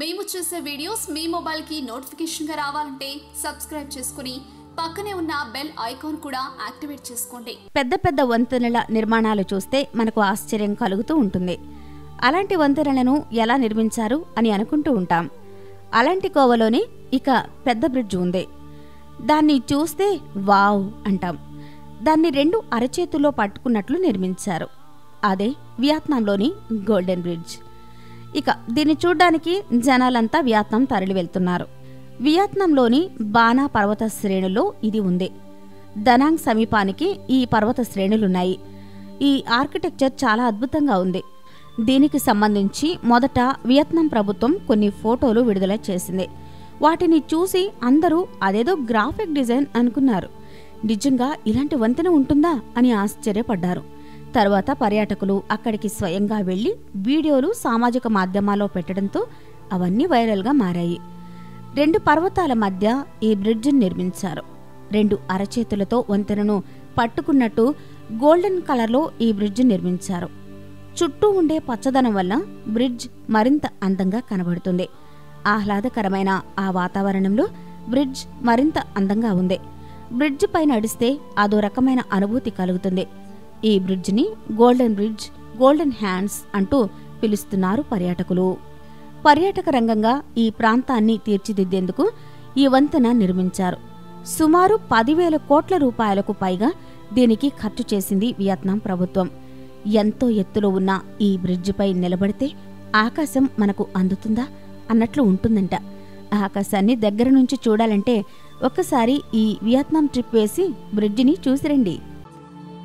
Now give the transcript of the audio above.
మేము చేసే వీడియోస్ మీ మొబైల్కి నోటిఫికేషన్గా రావాలంటే సబ్స్క్రైబ్ చేసుకుని పక్కనే ఉన్న బెల్ ఐకాన్ కూడా యాక్టివేట్ చేసుకోండి. పెద్ద పెద్ద వంతెనల నిర్మాణాలు చూస్తే మనకు ఆశ్చర్యం కలుగుతూ ఉంటుంది. అలాంటి వంతెనలను ఎలా నిర్మించారు అని అనుకుంటూ ఉంటాం. అలాంటి కోవలోనే ఇక పెద్ద బ్రిడ్జ్ ఉంది. దాన్ని చూస్తే వావ్ అంటాం. దాన్ని రెండు అరచేతుల్లో పట్టుకున్నట్లు నిర్మించారు. అదే వియత్నాంలోని గోల్డెన్ బ్రిడ్జ్. ఇక దీన్ని చూడ్డానికి జనాలంతా వియత్నాం తరలి వెళ్తున్నారు. వియత్నాంలోని బానా పర్వత శ్రేణుల్లో ఇది ఉంది. దనాంగ్ సమీపానికి ఈ పర్వత శ్రేణులున్నాయి. ఈ ఆర్కిటెక్చర్ చాలా అద్భుతంగా ఉంది. దీనికి సంబంధించి మొదట వియత్నాం ప్రభుత్వం కొన్ని ఫోటోలు విడుదల చేసింది. వాటిని చూసి అందరూ అదేదో గ్రాఫిక్ డిజైన్ అనుకున్నారు. నిజంగా ఇలాంటి వంతెన ఉంటుందా అని ఆశ్చర్యపడ్డారు. తర్వాత పర్యాటకులు అక్కడికి స్వయంగా వెళ్ళి వీడియోలు సామాజిక మాధ్యమాల్లో పెట్టడంతో అవన్నీ వైరల్గా మారాయి. రెండు పర్వతాల మధ్య ఈ బ్రిడ్జిని నిర్మించారు. రెండు అరచేతులతో వంతెనను పట్టుకున్నట్టు గోల్డెన్ కలర్లో ఈ బ్రిడ్జ్ నిర్మించారు. చుట్టూ ఉండే పచ్చదనం వల్ల బ్రిడ్జ్ మరింత అందంగా కనబడుతుంది. ఆహ్లాదకరమైన ఆ వాతావరణంలో బ్రిడ్జ్ మరింత అందంగా ఉంది. బ్రిడ్జ్ పై నడిస్తే అదో రకమైన అనుభూతి కలుగుతుంది. ఈ బ్రిడ్జిని గోల్డెన్ బ్రిడ్జ్ గోల్డెన్ హ్యాండ్స్ అంటూ పిలుస్తున్నారు పర్యాటకులు. పర్యాటక రంగంగా ఈ ప్రాంతాన్ని తీర్చిదిద్దేందుకు ఈ వంతెన నిర్మించారు. సుమారు పదివేల కోట్ల రూపాయలకు పైగా దీనికి ఖర్చు చేసింది వియత్నాం ప్రభుత్వం. ఎంతో ఎత్తులో ఉన్న ఈ బ్రిడ్జిపై నిలబడితే ఆకాశం మనకు అందుతుందా అన్నట్లు ఉంటుందంట. ఆకాశాన్ని దగ్గర నుంచి చూడాలంటే ఒక్కసారి ఈ వియత్నాం ట్రిప్ వేసి బ్రిడ్జిని చూసిరండి.